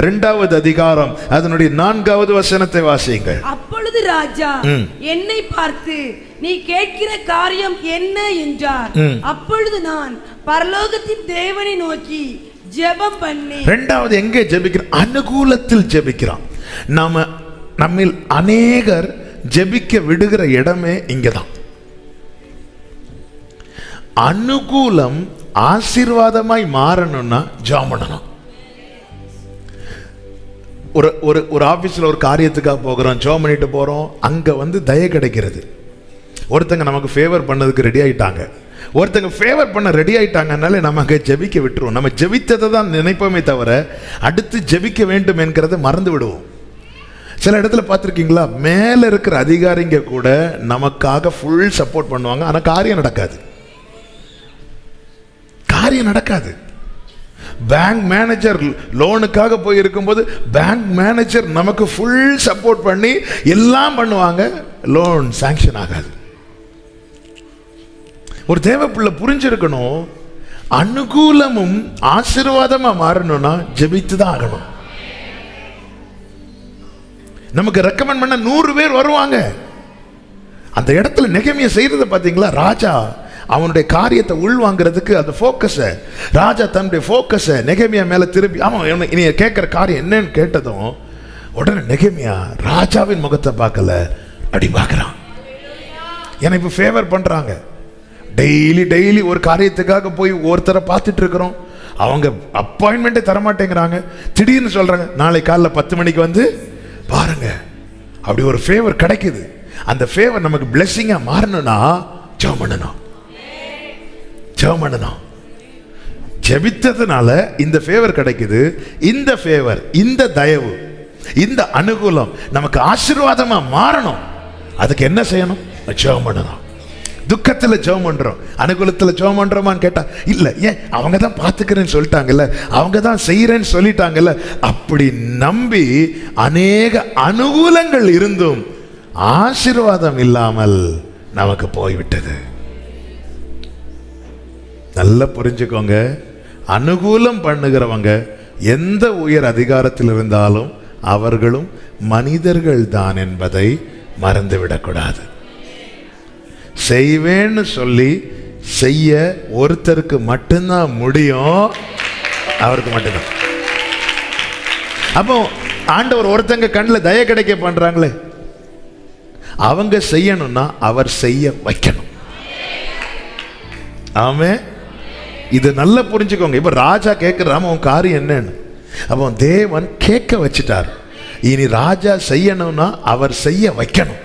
இரண்டாவது அதிகாரம் அதனுடைய நான்காவது வசனத்தை வாசியுங்கள். அப்பொழுது ராஜா. என்னை பார்த்து நீ கேட்கிற காரியம் என்ன? என்றார். அப்பொழுது நான் பரலோகத்தின் தேவனை நோக்கி ஜெபம் பண்ணி ரெண்டாவது எங்கே ஜெபிக்கிறோம்? அனுகூலத்தில் ஜெபிக்கிறோம். நாம நம்மில் அநேகர் ஜெபிக்க விடுகிற இடமே இங்கதான். அனுகூலம் ஆசீர்வாதமாய் மாறணும்னா பண்ணணும். ஒரு ஒரு ஒரு ஆஃபீஸில் ஒரு காரியத்துக்காக போகிறோம் ஜோ பண்ணிட்டு போகிறோம் அங்கே வந்து தய கிடைக்கிறது. ஒருத்தங்க நமக்கு ஃபேவர் பண்ணதுக்கு ரெடி ஆகிட்டாங்க ஒருத்தங்க ஃபேவர் பண்ண ரெடி ஆகிட்டாங்கனாலே நம்ம அங்கே ஜெபிக்க விட்டுருவோம் நம்ம ஜெபித்ததை தான் நினைப்போமே தவிர அடுத்து ஜெபிக்க வேண்டும் என்கிறத மறந்து விடுவோம். சில இடத்துல பார்த்துருக்கீங்களா? மேலே இருக்கிற அதிகாரிங்க கூட நமக்காக ஃபுல் சப்போர்ட் பண்ணுவாங்க. ஆனால் காரியம் நடக்காது. காரியம் நடக்காது. பேங்க் மேனேஜர் லோனுக்காக போய் இருக்கும்போது பேங்க் மேனேஜர் நமக்கு ஃபுல் சப்போர்ட் பண்ணி எல்லாம் பண்ணுவாங்க. லோன் சாங்ஷன் ஆகாது. ஒரு தேவைப்புள்ள புரிஞ்சிருக்கணும். அனுகூலமும் ஆசீர்வாதமாக மாறணும்னா ஜெபித்து தான் ஆகணும். நமக்கு ரெக்கமெண்ட் பண்ண நூறு பேர் வருவாங்க. அந்த இடத்துல நிகமையை செய்கிறத பார்த்தீங்களா? ராஜா அவனுடைய காரியத்தை உள்வாங்கிறதுக்கு அந்த ஃபோக்கஸை ராஜா தன்னுடைய ஃபோக்கஸை நெகமியா மேலே திருப்பி ஆமாம் என்ன இனி கேட்குற காரியம் என்னன்னு கேட்டதும் உடனே நெகமியா ராஜாவின் முகத்தை பார்க்கல அப்படி பார்க்குறான். என்னை இப்போ ஃபேவர் பண்ணுறாங்க டெய்லி டெய்லி ஒரு காரியத்துக்காக போய் ஒருத்தரை பார்த்துட்டு இருக்கிறோம். அவங்க அப்பாயின்மெண்ட்டே தரமாட்டேங்கிறாங்க. திடீர்னு சொல்கிறாங்க நாளை காலைல பத்து மணிக்கு வந்து பாருங்க. அப்படி ஒரு ஃபேவர் கிடைக்குது. அந்த ஃபேவர் நமக்கு பிளெஸ்ஸிங்காக மாறணும்னா ஜோ பண்ணணும். ஜெபம் பண்ணணும். ஜெபித்ததுனால இந்த ஃபேவர் கிடைக்குது. இந்த ஃபேவர் இந்த தயவு இந்த அனுகூலம் நமக்கு ஆசீர்வாதமாக மாறணும். அதுக்கு என்ன செய்யணும்? ஜெபம் பண்ணணும். துக்கத்தில் ஜெபம் பண்ணுறோம் அனுகூலத்தில் ஜெபம் பண்ணுறோமான்னு கேட்டால் இல்லை ஏன்? அவங்க தான் பார்த்துக்கிறேன்னு சொல்லிட்டாங்கல்ல. அவங்க தான் செய்கிறேன்னு சொல்லிட்டாங்கல்ல. அப்படி நம்பி அநேக அனுகூலங்கள் இருந்தும் ஆசீர்வாதம் இல்லாமல் நமக்கு போய்விட்டது. நல்லா புரிஞ்சுக்கோங்க. அனுகூலம் பண்ணுகிறவங்க எந்த உயர் அதிகாரத்தில் இருந்தாலும் அவர்களும் மனிதர்கள் தான் என்பதை மறந்துவிடக்கூடாது. செய்வேன்னு சொல்லி செய்ய ஒருத்தருக்கு மட்டும்தான் முடியும். அவருக்கு மட்டும்தான். அப்போ ஆண்டவர் ஒருத்தங்க கண்ணில் தய கிடைக்க பண்றாங்களே. அவங்க செய்யணும்னா அவர் செய்ய வைக்கணும். ஆமே இது நல்லா புரிஞ்சுக்கோங்க. இப்போ ராஜா கேட்குறாம உன் காரியம் என்னன்னு? அப்போ தேவன் கேட்க வச்சிட்டார். இனி ராஜா செய்யணும்னா அவர் செய்ய வைக்கணும்.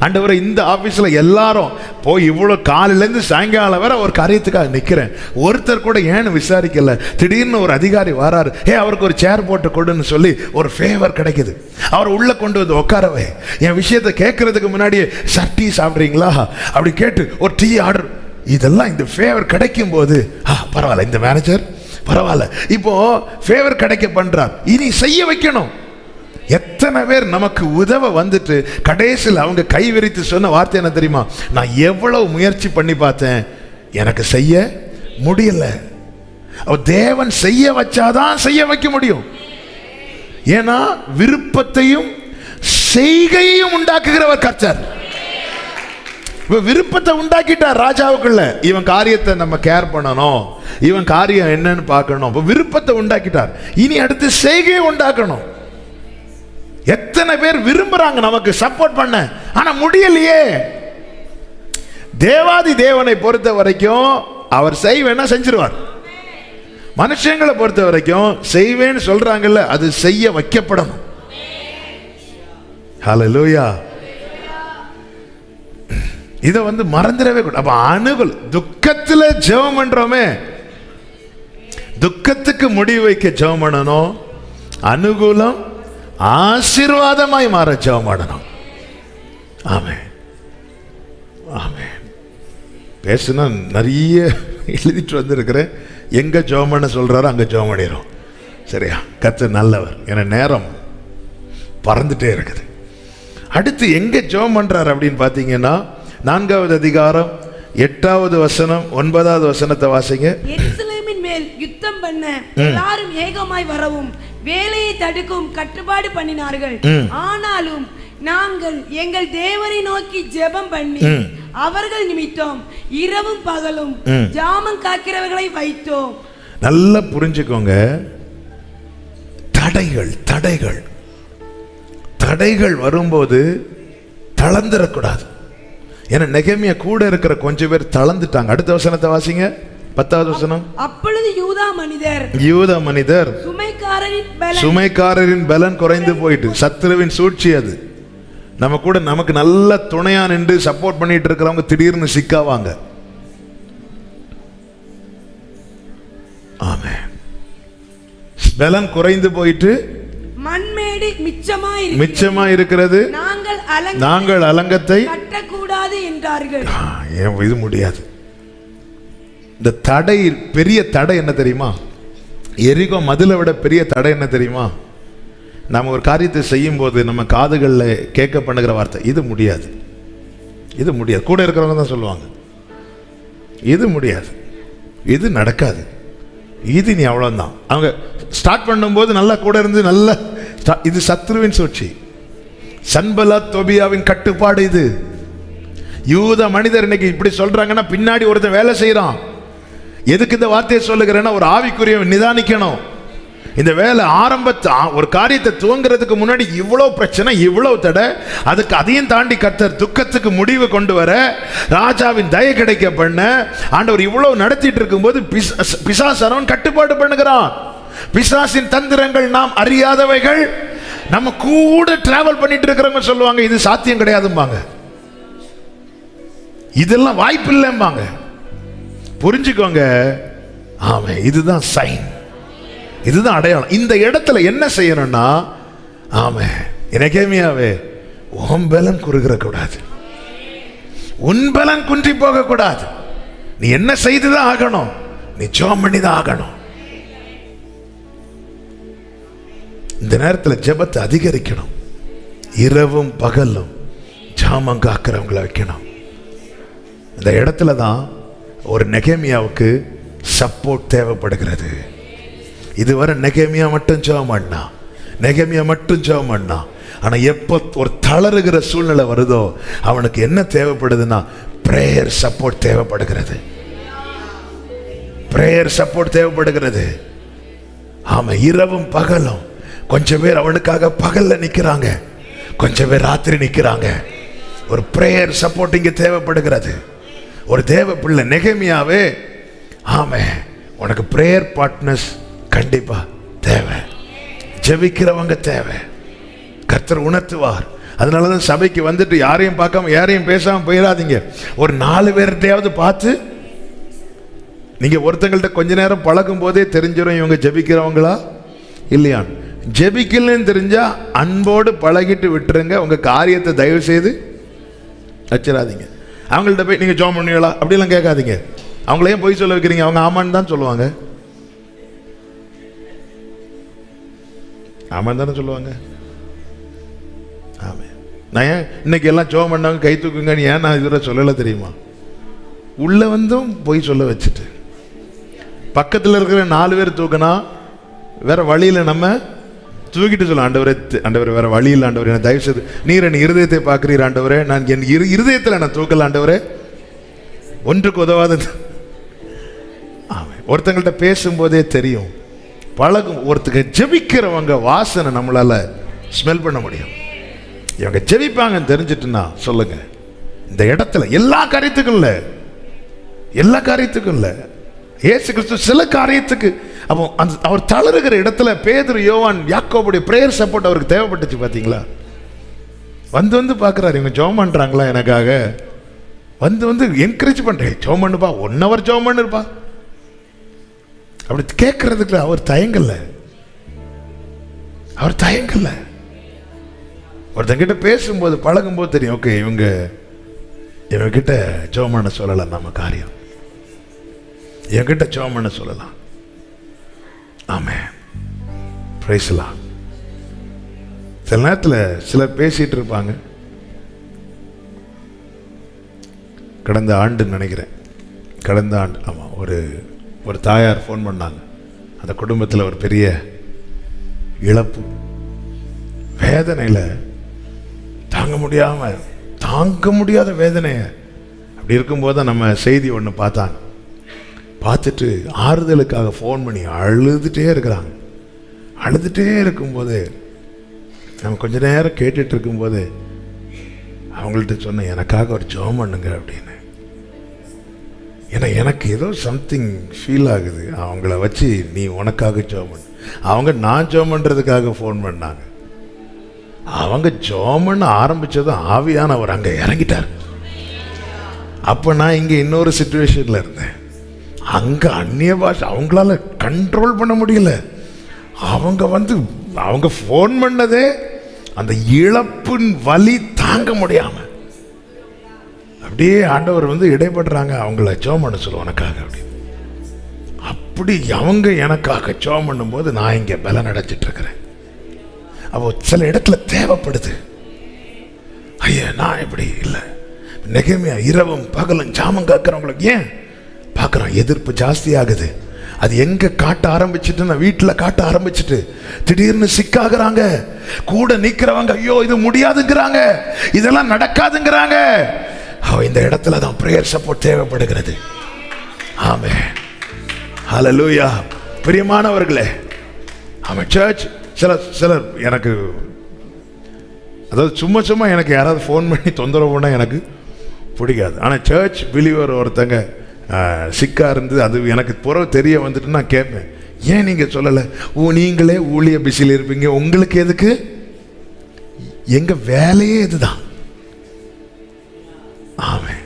ஆண்டவரை இந்த ஆஃபீஸில் எல்லாரும் போய் இவ்வளோ காலையிலேருந்து சாயங்காலம் வரை ஒரு காரியத்துக்காக நிற்கிறேன் ஒருத்தர் கூட ஏன்னு விசாரிக்கல. திடீர்னு ஒரு அதிகாரி வராரு. ஏ அவருக்கு ஒரு சேர் போட்டு கொடுன்னு சொல்லி ஒரு ஃபேவர் கிடைக்குது. அவர் உள்ளே கொண்டு வந்து உட்காரவே. என் விஷயத்தை கேட்கறதுக்கு முன்னாடியே சார் டீ சாப்பிட்றீங்களா? அப்படி கேட்டு ஒரு டீ ஆர்டர் இதெல்லாம் இந்த ஃபேவர் கிடைக்கும் போது ஆ பரவாயில்ல இந்த மேனேஜர் பரவாயில்ல. இப்போ ஃபேவர் கிடைக்க பண்றார். இனி செய்ய வைக்கணும். எத்தனை பேர் நமக்கு உதவ வந்துட்டு கடைசியில் அவங்க கை விரித்து சொன்ன வார்த்தை என்ன தெரியுமா? நான் எவ்வளவு முயற்சி பண்ணி பார்த்தேன். எனக்கு செய்ய முடியல. அவ தேவன் செய்ய வச்சாதான் செய்ய வைக்க முடியும். ஏன்னா விருப்பத்தையும் செய்கையையும் உண்டாக்குகிறவர் கர்த்தர். இப்போ விருப்பத்தை உண்டாக்கிட்டார் ராஜாவுக்குள்ள. இவன் காரியத்தை நம்ம கேர் பண்ணணும். இவன் காரியம் என்னன்னு பார்க்கணும். இப்ப விருப்பத்தை உண்டாக்கிட்டார். இனி அடுத்து செய்கையை உண்டாக்கணும். எத்தனை பேர் விரும்புறாங்க நமக்கு சப்போர்ட் பண்ண. ஆனா முடியலையே. தேவாதி தேவனை பொறுத்த வரைக்கும் அவர் செய்வேன்னா செஞ்சிருவார். மனுஷங்களை பொறுத்த வரைக்கும் செய்வேன்னு சொல்றாங்கல்ல அது செய்ய வைக்கப்படணும். லூயா இதை வந்து மறந்துடவே கூடாது. அப்போ அணுகல் துக்கத்தில் ஜெபம் பண்ணுறோமே துக்கத்துக்கு முடிவு வைக்க ஜெபம் பண்ணணும். அனுகூலம் ஆசீர்வாதமாய் மாற ஜெபம் பண்ணணும். ஆமே ஆமே பேசுனா நிறைய எழுதிட்டு வந்திருக்கிறேன். எங்கே ஜெபம் பண்ண சொல்கிறாரோ அங்கே ஜெபம் பண்ணிடும் சரியா? கத்து நல்லவர். என நேரம் பறந்துட்டே இருக்குது. அடுத்து எங்கே ஜெபம் பண்ணுறாரு அப்படின்னு பார்த்தீங்கன்னா நான்காவது அதிகாரம் எட்டாவது வசனம் ஒன்பதாவது வசனத்தை வாசிங்க. எருசலேமின் மேல் யுத்தம் பண்ண எல்லாரும் ஏகமாய் வரவும் வேலையை தடுக்கும் கட்டுப்பாடு பண்ணினார்கள். ஆனாலும் நாங்கள் எங்கள் தேவனை நோக்கி ஜெபம் பண்ணி. அவர்கள் நிமித்தம் இரவும் பகலும். ஜாமம் காக்கிறவர்களை வைத்தோம். நல்லா புரிஞ்சுக்கோங்க. தடைகள் தடைகள். தடைகள் வரும்போது தளர்ந்துடக்கூடாது ஏன்னா நெகமியா கூட இருக்கிற கொஞ்சம் பேர் தளர்ந்துட்டாங்க. அடுத்த வசனத்தை வாசிங்க. பத்தாவது வசனம். அப்பொழுது யூதா மனிதர் யூத மனிதர் சுமைக்காரரின் பலன். சுமைக்காரரின் பலன் குறைந்து போயிட்டு. சத்துருவின் சூழ்ச்சி அது. நம்ம கூட நமக்கு நல்ல துணையா நின்று சப்போர்ட் பண்ணிட்டு இருக்கிறவங்க திடீர்னு சிக்காவாங்க. ஆமே பலன் குறைந்து போயிட்டு மண்மேடு மிச்சமாய் இருக்கிறது. மிச்சமா இருக்கிறது நாங்கள் அலங்கத்தை முடியாது என்றார்கள். ஏன் இது முடியாது? இந்த தடை பெரிய தடை என்ன தெரியுமா? எரிகோ மதிலை விட பெரிய தடை என்ன தெரியுமா? நாம் ஒரு காரியத்தை செய்யும் போது நம்ம காதுகளில் கேட்க பண்ணுகிற வார்த்தை இது முடியாது. இது முடியாது. கூட இருக்கிறவங்க தான் சொல்லுவாங்க. இது முடியாது. இது நடக்காது. இது நீ அவ்வளோதான் அவங்க ஸ்டார்ட் பண்ணும்போது நல்லா கூட இருந்து நல்லா இது சத்ருவின் சூழ்ச்சி. சன்பலா தொபியாவின் கட்டுப்பாடு இது. யூத மனிதர் இன்னைக்கு இப்படி சொல்றாங்கன்னா பின்னாடி ஒருத்தன் வேலை செய்யறான் எதுக்கு இந்த வார்த்தையை சொல்லுகிறேன்னா ஒரு ஆவிக்குரிய நிதானிக்கணும். இந்த வேலை ஆரம்பத்தை ஒரு காரியத்தை துவங்குறதுக்கு முன்னாடி இவ்வளோ பிரச்சனை இவ்வளோ தடை அதுக்கு அதையும் தாண்டி கர்த்தர் துக்கத்துக்கு முடிவு கொண்டு வர ராஜாவின் தய கிடைக்க பண்ண ஆண்டவர் இவ்வளோ நடத்திட்டு இருக்கும்போது பிசா- பிசாசரவன் கட்டுப்பாடு பண்ணுகிறான். பிசாசின் தந்திரங்கள் நாம் அறியாதவைகள். நம்ம கூட டிராவல் பண்ணிட்டு இருக்கிறவங்க சொல்லுவாங்க இது சாத்தியம் கிடையாதும்பாங்க. இதெல்லாம் வாய்ப்பு இல்லைம்பாங்க புரிஞ்சுக்கோங்க. ஆமே இதுதான் சைன் இதுதான் அடையாளம். இந்த இடத்துல என்ன செய்யணும்னா ஆமே எனக்கேமியாவே உன் பலன் குறுகிற கூடாது உன் பலம் குன்றி போகக்கூடாது. நீ என்ன செய்து தான் ஆகணும்? நீ ஜோம் பண்ணி தான் ஆகணும். இந்த நேரத்தில் ஜெபத்தை அதிகரிக்கணும். இரவும் பகலும் ஜாமம் காக்கிறவங்களை வைக்கணும். இந்த இடத்துல தான் ஒரு நெகேமியாவுக்கு சப்போர்ட் தேவைப்படுகிறது. இதுவரை நெகேமியா மட்டும் ஜெபம் பண்ணா? நெகேமியா மட்டும் ஜெபம் பண்ணா? எப்போ ஒரு தளருகிற சூழ்நிலை வருதோ அவனுக்கு என்ன தேவைப்படுதுன்னா ப்ரேயர் சப்போர்ட் தேவைப்படுகிறது. ப்ரேயர் சப்போர்ட் தேவைப்படுகிறது. ஆமாம் இரவும் பகலும். கொஞ்சம் பேர் அவனுக்காக பகலில் நிற்கிறாங்க கொஞ்சம் பேர் ராத்திரி நிற்கிறாங்க ஒரு ப்ரேயர் சப்போர்ட் இங்கே தேவைப்படுகிறது. ஒரு தேவ பிள்ளை நெகமியாவே. ஆமே உனக்கு ப்ரேயர் பார்ட்னர்ஸ் கண்டிப்பாக தேவை. ஜெபிக்கிறவங்க தேவை. கர்த்தர் உணர்த்துவார். அதனால தான் சபைக்கு வந்துட்டு யாரையும் பார்க்காம யாரையும் பேசாமல் போயிடாதீங்க. ஒரு நாலு பேர்கிட்டையாவது பார்த்து நீங்கள் ஒருத்தங்கள்ட்ட கொஞ்ச நேரம் பழகும் போதே தெரிஞ்சிடும் இவங்க ஜெபிக்கிறவங்களா இல்லையா? ஜெபிக்கலன்னு தெரிஞ்சால் அன்போடு பழகிட்டு விட்டுருங்க. உங்கள் காரியத்தை தயவு செய்து வச்சிடாதீங்க. அவங்கள்ட்ட போய் நீங்கள் ஜோம் பண்ணுவீங்களா? அப்படிலாம் கேட்காதீங்க. அவங்கள ஏன் போய் சொல்ல வைக்கிறீங்க? அவங்க ஆமான்னு தான் சொல்லுவாங்க. ஆமான்னு தானே சொல்லுவாங்க. ஆமாம் நான் ஏன் இன்னைக்கு எல்லாம் ஜோம் பண்ணவங்க கை தூக்குங்கன்னு ஏன் நான் இதுவரை சொல்லலை தெரியுமா? உள்ளே வந்தும் போய் சொல்ல வச்சுட்டு. பக்கத்தில் இருக்கிற நாலு பேர் தூக்கினா வேற வழியில் நம்ம தூக்கிட்டு சொல்ல ஆண்டவரே ஆண்டவர் வேற வழி இல்லை ஆண்டவர் நான் தயவு செய்து நீர் என் இருதயத்தை பார்க்குறீர் ஆண்டவரே. நான் என் இரு இருதயத்தில் நான் தூக்கல ஆண்டவரே. ஒன்றுக்கு உதவாத ஆமாம் ஒருத்தங்கள்ட்ட பேசும்போதே தெரியும். பழகும் ஒருத்தங்க ஜெபிக்கிறவங்க வாசனை நம்மளால ஸ்மெல் பண்ண முடியும். இவங்க ஜெபிப்பாங்கன்னு தெரிஞ்சிட்டுன்னா சொல்லுங்க. இந்த இடத்துல எல்லா காரியத்துக்கும் இல்லை. எல்லா காரியத்துக்கும் இல்லை. ஏசு கிறிஸ்து சில காரியத்துக்கு அப்போ அந்த அவர் தளருகிற இடத்துல பேதுரு யோவான் யாக்கோபுடைய ப்ரேயர் சப்போர்ட் அவருக்கு தேவைப்பட்டுச்சு பார்த்தீங்களா? வந்து வந்து பார்க்குறாரு இவங்க ஜோம் பண்ணுறாங்களா எனக்காக? வந்து வந்து என்கரேஜ் பண்ணுறேன் ஜோம் பண்ணுப்பா ஒன் ஹவர் ஜோம் பண்ணுப்பா அப்படி கேட்கறதுக்கு அவர் தயங்கல. அவர் தயங்கல. ஒருத்தங்கிட்ட பேசும்போது பழகும்போது தெரியும் ஓகே இவங்க இவங்கிட்ட ஜோம் பண்ண சொல்லலாம் நம்ம காரியம். என்கிட்ட ஜோம் பண்ண சொல்லலாம். ஆமே பிரைஸ்லாம் சில நேரத்தில் சிலர் பேசிகிட்டு இருப்பாங்க. கடந்த ஆண்டு நினைக்கிறேன். கடந்த ஆண்டு ஆமாம் ஒரு ஒரு தாயார் ஃபோன் பண்ணாங்க. அந்த குடும்பத்தில் ஒரு பெரிய இழப்பு. வேதனையில் தாங்க முடியாமல் தாங்க முடியாத வேதனையை. அப்படி இருக்கும்போது தான் நம்ம செய்தி ஒன்று பார்த்தாங்க. பார்த்துட்டு ஆறுதலுக்காக ஃபோன் பண்ணி அழுதுகிட்டே இருக்கிறாங்க. அழுதுகிட்டே இருக்கும்போது நம்ம கொஞ்ச நேரம் கேட்டுட்டு இருக்கும்போது அவங்கள்ட்ட சொன்னேன் எனக்காக ஒரு ஜோம் பண்ணுங்க அப்படின்னு. ஏன்னா எனக்கு ஏதோ சம்திங் ஃபீல் ஆகுது. அவங்கள வச்சு நீ உனக்காக ஜோம் பண்ணு. அவங்க நான் ஜோம் பண்ணுறதுக்காக ஃபோன் பண்ணாங்க. அவங்க ஜோம் பண்ண ஆரம்பிச்சதும் ஆவியானவர் அங்கே இறங்கிட்டார். அப்போ நான் இங்கே இன்னொரு சுச்சுவேஷனில் இருந்தேன். அங்கே அந்நிய பாஷை அவங்களால கண்ட்ரோல் பண்ண முடியல. அவங்க வந்து அவங்க ஃபோன் பண்ணதே அந்த இழப்பின் வலி தாங்க முடியாமல் அப்படியே ஆண்டவர் வந்து இடைப்படுறாங்க அவங்கள ஜோம் பண்ண சொல்லுவோம் உனக்காக அப்படி அப்படி அவங்க எனக்காக ஜோம் பண்ணும்போது நான் இங்கே பலன் அடைச்சிட்டு அப்போ சில இடத்துல தேவைப்படுது. ஐயா நான் இப்படி இல்லை. நெகமையா இரவும் பகலும் ஜாமம் காக்கிறவங்களுக்கு ஏன் பார்க்குறோம் எதிர்ப்பு ஜாஸ்தியாகுது. அது எங்கே காட்ட ஆரம்பிச்சுட்டு நான் வீட்டில் காட்ட ஆரம்பிச்சுட்டு திடீர்னு சிக்காகிறாங்க. கூட நிற்கிறவங்க ஐயோ இது முடியாதுங்கிறாங்க. இதெல்லாம் நடக்காதுங்கிறாங்க. அவ இந்த இடத்துல தான் ப்ரேயர் சப்போர்ட் தேவைப்படுகிறது. ஆமே ஹalleluya பிரியமானவர்களே ஆமாம் சர்ச் சில சிலர் எனக்கு அதாவது சும்மா சும்மா எனக்கு யாராவது ஃபோன் பண்ணி தொந்தரவு பண்ணால் எனக்கு பிடிக்காது. ஆனால் சர்ச் பிலீவர் ஒருத்தங்க சிக்காக சிக்கா இருந்து அது எனக்கு புற தெரிய வந்துட்டு நான் கேட்பேன். ஏன் நீங்கள் சொல்லலை? ஓ நீங்களே ஊழிய பிஸியில் இருப்பீங்க. உங்களுக்கு எதுக்கு? எங்கள் வேலையே இதுதான். ஆமாம்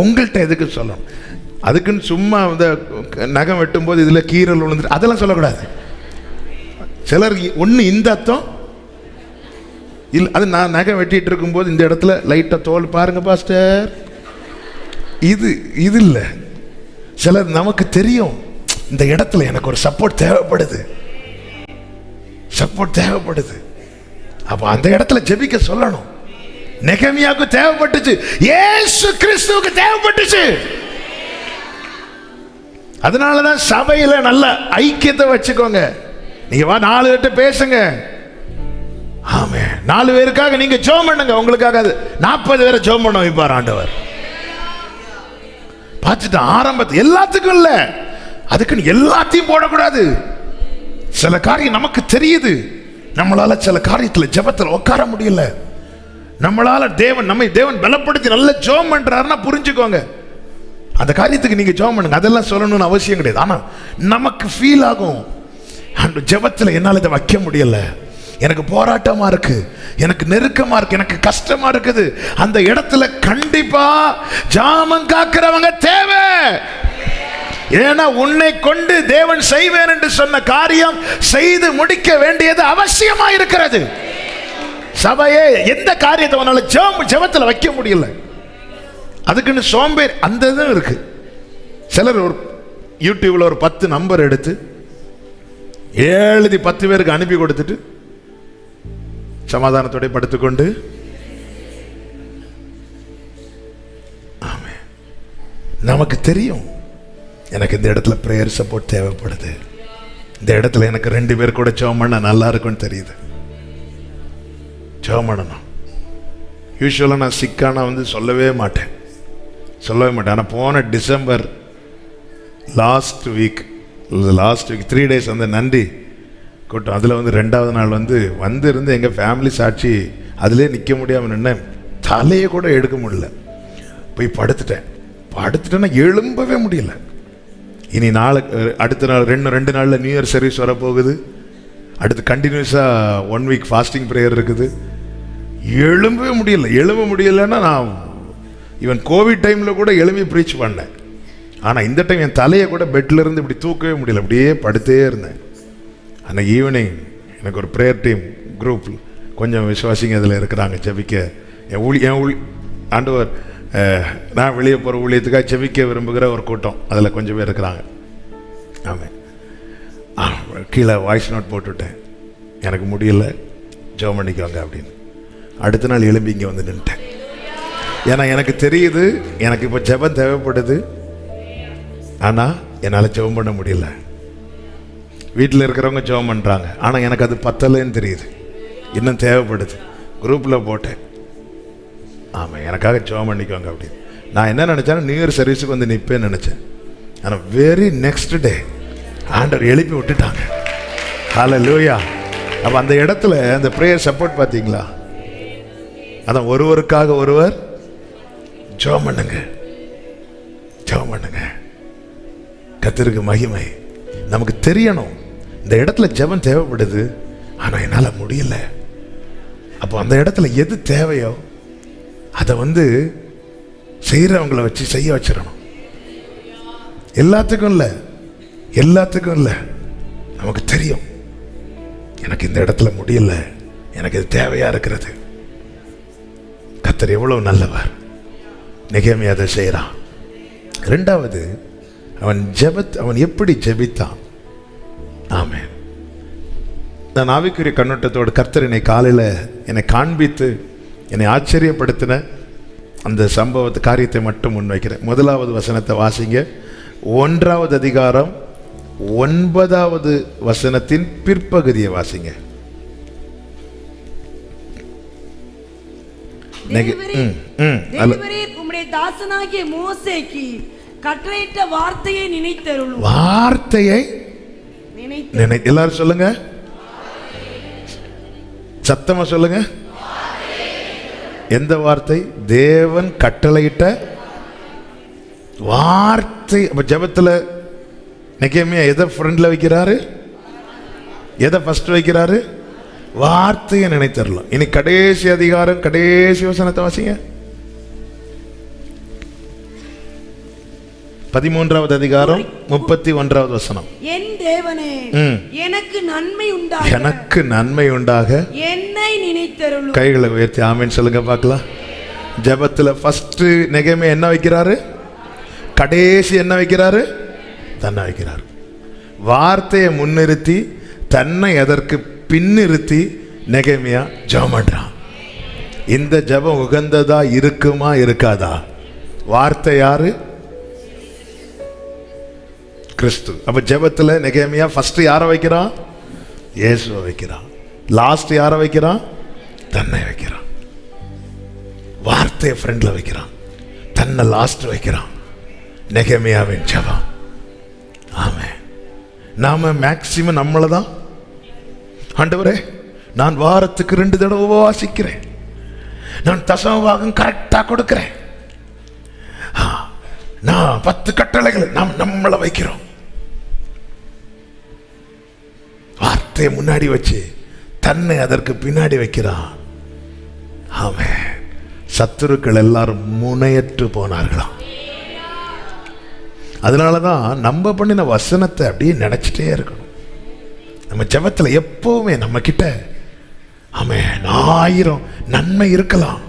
உங்கள்கிட்ட எதுக்கு சொல்லணும்? அதுக்குன்னு சும்மா இந்த நகம் வெட்டும்போது இதில் கீரல் விழுந்துட்டு அதெல்லாம் சொல்லக்கூடாது. சிலர் ஒன்று இந்த அர்த்தம். இல்லை அது நான் நகை வெட்டிட்டு இருக்கும்போது இந்த இடத்துல லைட்டாக தோல் பாருங்க பாஸ்டர். இது இது இல்லை. சிலர் நமக்கு தெரியும் இந்த இடத்துல எனக்கு ஒரு சப்போர்ட் தேவைப்படுது. சப்போர்ட் தேவைப்படுது. அப்போ அந்த இடத்துல ஜெபிக்க சொல்லணும். நெகமியாவுக்கு தேவைப்பட்டுச்சு. ஏசு கிறிஸ்துவுக்கு தேவைப்பட்டுச்சு. அதனால தான் சபையில் நல்ல ஐக்கியத்தை வச்சுக்கோங்க. நீங்க வா நாலு கிட்ட பேசுங்க. ஆமே நாலு பேருக்காக நீங்க ஜோம் பண்ணுங்க. உங்களுக்காக அது நாற்பது பேரை ஜோம் பண்ண வைப்பார் ஆண்டவர். பார்த்துட்டு ஆரம்பத்து எல்லாத்துக்கும் இல்லை. அதுக்குன்னு எல்லாத்தையும் போடக்கூடாது. சில காரியம் நமக்கு தெரியுது. நம்மளால சில காரியத்தில் ஜபத்தில் உட்கார முடியல. நம்மளால தேவன் நம்மை தேவன் பலப்படுத்தி நல்ல ஜோம் பண்றாருன்னா புரிஞ்சுக்கோங்க. அந்த காரியத்துக்கு நீங்க ஜோம் பண்ணுங்க. அதெல்லாம் சொல்லணும்னு அவசியம் கிடையாது. ஆனா நமக்கு ஃபீல் ஆகும். அந்த ஜபத்தில் என்னால் இதை வைக்க முடியலை. எனக்கு போராட்டமாக இருக்கு. எனக்கு நெருக்கமாக இருக்கு. எனக்கு கஷ்டமா இருக்குது. அந்த இடத்துல கண்டிப்பாக ஜாமம் காக்கிறவங்க தேவை. ஏன்னா உன்னை கொண்டு தேவன் செய்வேன் என்று சொன்ன காரியம் செய்து முடிக்க வேண்டியது அவசியமா இருக்கிறது. சபையே எந்த காரியத்தை உன்னால ஜெபம் ஜெபத்தில் வைக்க முடியல. அதுக்குன்னு சோம்பேறி அந்த இதுவும் இருக்கு. சிலர் ஒரு யூடியூப்ல ஒரு பத்து நம்பர் எடுத்து எழுதி பத்து பேருக்கு அனுப்பி கொடுத்துட்டு சமாதானத்தோட படுத்துக்கொண்டு. நமக்கு தெரியும். எனக்கு இந்த இடத்துல ப்ரேயர் சப்போர்ட் தேவைப்படுது. இந்த இடத்துல எனக்கு ரெண்டு பேர் கூட ஜெபம் பண்ண நல்லா இருக்கும்னு தெரியுது. ஜெபம் பண்ணணும். யூஸ்வலாக நான் சிக்கானா வந்து சொல்லவே மாட்டேன். சொல்லவே மாட்டேன். ஆனால் போன December last week last week three days வந்து நன்றி. கூட்டம் அதில் வந்து ரெண்டாவது நாள் வந்து வந்து இருந்து எங்கள் ஃபேமிலி சாட்சி அதிலே நிற்க முடியாமல் நின்னேன் தலையை கூட எடுக்க முடியல. போய் படுத்துட்டேன். படுத்துட்டேன்னா எழும்பவே முடியல. இனி நாளை அடுத்த நாள் ரெண்டு ரெண்டு நாளில் நியூ இயர் சர்வீஸ் வரப்போகுது. அடுத்து கண்டினியூஸாக ஒன் வீக் ஃபாஸ்டிங் ப்ரேயர் இருக்குது. எழும்பவே முடியல. எழும்ப முடியலன்னா நான் ஈவன் கோவிட் டைமில் கூட எழும்பி ப்ரீச் பண்ணேன். ஆனால் இந்த டைம் என் தலையை கூட பெட்டில் இருந்து இப்படி தூக்கவே முடியல. அப்படியே படுத்தே இருந்தேன். அன்றைக்கி ஈவினிங் எனக்கு ஒரு ப்ரேயர் டீம் குரூப் கொஞ்சம் விசுவாசிங்க அதில் இருக்கிறாங்க ஜெபிக்க. என் ஊழி என் ஊழி ஆண்டவர் நான் வெளியே போகிற ஊழியத்துக்காக ஜெபிக்க விரும்புகிற ஒரு கூட்டம். அதில் கொஞ்சம் பேர் இருக்கிறாங்க. ஆமாம் ஆ, கீழே வாய்ஸ் நோட் போட்டுவிட்டேன் எனக்கு முடியல. ஜெபம் பண்ணிக்கோங்க அப்படின்னு. அடுத்த நாள் எழும்பி இங்கே வந்து நின்ட்டேன். ஏன்னா எனக்கு தெரியுது எனக்கு இப்போ ஜெபம் தேவைப்படுது. ஆனால் என்னால் ஜெபம் பண்ண முடியல. வீட்டில் இருக்கிறவங்க ஜோம் பண்ணுறாங்க ஆனால் எனக்கு அது பத்தலைன்னு தெரியுது. இன்னும் தேவைப்படுது. குரூப்பில் போட்டேன். ஆமாம் எனக்காக ஜோம் பண்ணிக்கோங்க அப்படின்னு நான் என்ன நினச்சேன்னா நியூ இயர் சர்வீஸுக்கு வந்து நிற்பேன்னு நினச்சேன். ஆனால் வெரி நெக்ஸ்ட் டே ஆண்டவர் எழுப்பி விட்டுட்டாங்க. ஹலோ லூயா அப்போ அந்த இடத்துல அந்த ப்ரேயர் சப்போர்ட் பார்த்தீங்களா அதான் ஒருவருக்காக ஒருவர் ஜோம் பண்ணுங்க. ஜோம் பண்ணுங்க. கத்திருக்கு மகிமை. நமக்கு தெரியணும். இந்த இடத்துல ஜெபம் தேவைப்படுது ஆனால் என்னால் முடியல. அப்போ அந்த இடத்துல எது தேவையோ அதை வந்து செய்கிறவங்கள வச்சு செய்ய வச்சிடணும். எல்லாத்துக்கும் இல்லை எல்லாத்துக்கும் இல்லை. நமக்கு தெரியும். எனக்கு இந்த இடத்துல முடியல எனக்கு இது தேவையாக இருக்கிறது. கத்தர் எவ்வளோ நல்லவர். நிகழ்மை அதை செய்கிறான் ரெண்டாவது அவன் ஜெபத் அவன் எப்படி ஜெபித்தான்? நான் ஆவிக்குரிய கண்ணோட்டத்தோடு கர்த்தர் என்னை காலையில் என்னை காண்பித்து என்னை ஆச்சரியப்படுத்தின அந்த சம்பவத்து காரியத்தை மட்டும் முன்வைக்கிறேன். முதலாவது வசனத்தை வாசிங்க. ஒன்றாவது அதிகாரம் ஒன்பதாவது வசனத்தின் பிற்பகுதியை வாசிங்க. வார்த்தையை நினைத்தருளும். வார்த்தையை நினைத்து நினை எல்லாரும் சொல்லுங்க. சத்தமா சொல்லுங்க. எந்த வார்த்தை? தேவன் கட்டளையிட்ட வார்த்தை. அப்ப ஜெபத்துல நிக்கமே எதை ஃப்ரெண்டில் வைக்கிறாரு? எதை ஃபஸ்ட் வைக்கிறாரு? வார்த்தையை நினைத்தரலாம். இனி கடைசி அதிகாரம் கடைசி வசனத்தை வாசிங்க. பதிமூன்றாவது அதிகாரம் முப்பத்தி ஒன்றாவது வசனம். என் தேவனே. எனக்கு நன்மை உண்டாக. எனக்கு நன்மை உண்டாக. என்னை நினைத்தருளும். கைகளை உயர்த்தி ஆமேன்னு சொல்லுங்க பார்க்கலாம். ஜெபத்துல ஃபர்ஸ்ட் நெகமே என்ன வைக்கிறாரு? கடைசி என்ன வைக்கிறாரு? தன்னை வைக்கிறார். வார்த்தையை முன்னிறுத்தி தன்னை அதற்கு பின்னிறுத்தி நெகமையா ஜெபம் பண்றான். இந்த ஜெபம் உகந்ததா இருக்குமா இருக்காதா? வார்த்தை யாரு? கிறிஸ்து. அப்ப ஜெபத்துல நெகேமியா ஃபர்ஸ்ட் யாரை வைக்கிறான் இயேசுவை வைக்கிறான் லாஸ்ட் யாரை வைக்கிறான் தன்னை வைக்கிறான் வார்த்தையை ஃப்ரெண்ட்ல வைக்கிறான் தன்னை லாஸ்ட் வைக்கிறான் நெகேமியாவின் ஜபம். ஆமே நாம மேக்சிமம் நம்மளை தான். ஆண்டவரே நான் வாரத்துக்கு ரெண்டு தடவை உபவாசிக்கிறேன். நான் தசம பாகம் கரெக்டாக கொடுக்குறேன். நான் பத்து கட்டளைகளை நாம் நம்மளை வைக்கிறோம். வார்த்தையை முன்னாடி வச்சு தன்னை அதற்கு பின்னாடி வைக்கிறான். அவன் சத்துருக்கள் எல்லாரும் முனையற்று போனார்களாம். அதனால தான் நம்ம பண்ணின வசனத்தை அப்படியே நினச்சிட்டே இருக்கணும். நம்ம ஜபத்தில் எப்போவுமே நம்ம கிட்ட அவன் ஆயிரம் நன்மை இருக்கலாம்.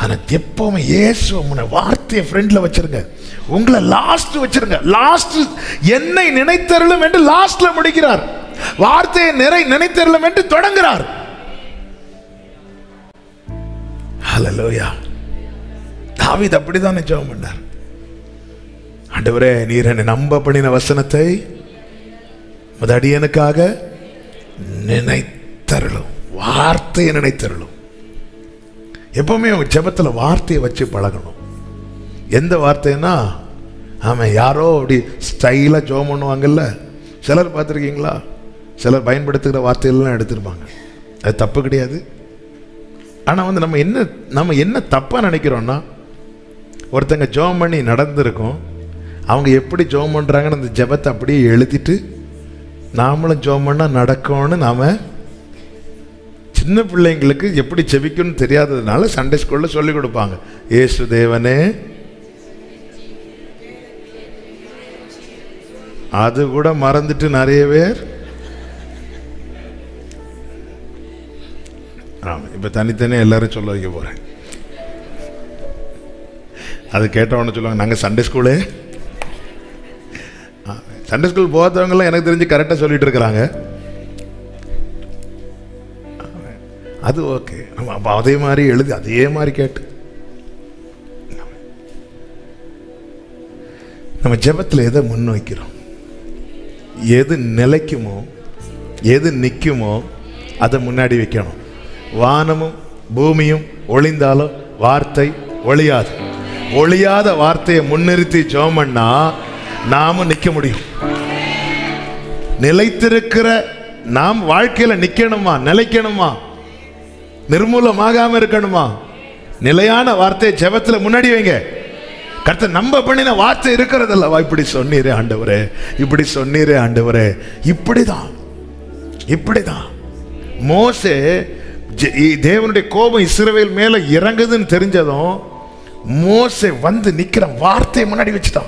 ஆனால் எப்போவுமே இயேசு முன்ன வார்த்தையை ஃப்ரெண்டில் வச்சிருங்க. உங்களை லாஸ்ட் வச்சிருங்க. லாஸ்ட் என்னை நினைத்தருளும் என்று லாஸ்ட்ல முடிக்கிறார். வார்த்தையை நிறை நினைத்தருளும் என்று தொடங்குகிறார் ஹலலோயா தாவித் அப்படிதான் ஜெபம் பண்ணார். ஆண்டவரே நீர் என்னை நம்ப பண்ணின வசனத்தை முதடியனுக்காக நினைத்தருளும். வார்த்தையை நினைத்தருளும். எப்பவுமே ஜபத்தில் ஜெபத்துல வார்த்தையை வச்சு பழகணும். எந்த வார்த்தைன்னா ஆமாம் யாரோ அப்படி ஸ்டைலாக ஜோம் பண்ணுவாங்கல்ல சிலர் பார்த்துருக்கீங்களா? சிலர் பயன்படுத்துகிற வார்த்தையெல்லாம் எடுத்திருப்பாங்க. அது தப்பு கிடையாது. ஆனால் வந்து நம்ம என்ன நம்ம என்ன தப்பாக நினைக்கிறோன்னா ஒருத்தங்க ஜெபம் பண்ணி நடந்திருக்கும் அவங்க எப்படி ஜெபம் பண்ணுறாங்கன்னு அந்த ஜெபத்தை அப்படியே எழுதிட்டு நாமளும் ஜெபம் பண்ணால் நடக்கும்னு நாம் சின்ன பிள்ளைங்களுக்கு எப்படி ஜெபிக்கணும்னு தெரியாததுனால சண்டே ஸ்கூலில் சொல்லிக் கொடுப்பாங்க. ஏசு தேவனே அது கூட மறந்துட்டு நிறைய பேர். ஆமாம் இப்போ தனித்தனியாக எல்லாரும் சொல்ல வைக்க போகிறேன் அது கேட்டவொடனே சொல்லுவாங்க நாங்கள் சண்டே ஸ்கூலு சண்டே ஸ்கூல் போகாதவங்களாம் எனக்கு தெரிஞ்சு கரெக்டாக சொல்லிட்டு இருக்கிறாங்க. அது ஓகே நம்ம அப்போ அதே மாதிரி எழுதி அதே மாதிரி கேட்டு. நம்ம ஜெபத்தில் எதை முன் வைக்கிறோம் எது நிலைக்குமோ எது நிற்குமோ அதை முன்னாடி வைக்கணும். வானமும் பூமியும் ஒளிந்தாலும் வார்த்தை ஒளியாது ஒளியாத வார்த்தையை முன்னிறுத்தி ஜோமன்னா நாமும் நிற்க முடியும். நிலைத்திருக்கிற நாம் வாழ்க்கையில நிக்கணுமா நிலைக்கணுமா? நிர்மூலமாகாமல் இருக்கணுமா? நிலையான வார்த்தையை ஜெபத்துல முன்னாடி வைங்க. கர்த்தர் நம்ப பண்ணின வார்த்தை இருக்கிறதல்லவா? இப்படி சொன்னீரே ஆண்டவரே. இப்படி சொன்னீரே ஆண்டவரே. இப்படிதான். இப்படிதான். மோசே ஜெ- இ- தேவனுடைய கோபம் இஸ்ரவேல் மேல இறங்குதுன்னு தெரிஞ்சதும் மோசே வந்து நிக்கிற வார்த்தையை முன்னாடி வச்சுட்டான்.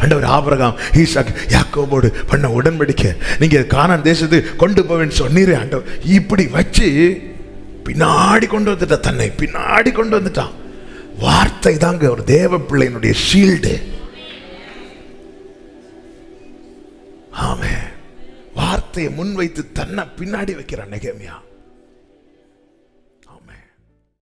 ஆண்டவர் ஆபிரகாம் ஈசாக் யாக்கோபோடு பண்ண உடன்படிக்கை நீங்க காணான் தேசத்துக்கு கொண்டு போவேன்னு சொன்னீரே ஆண்டவர். இப்படி வச்சு பின்னாடி கொண்டு வந்துட்டான் தன்னை. பின்னாடி கொண்டு வந்துட்டான். வார்த்தை தாங்க ஒரு தேவ பிள்ளையினுடைய ஷீல்டு ஆமே வார்த்தையை முன்வைத்து தன்னை பின்னாடி வைக்கிறான் நெகேமியா.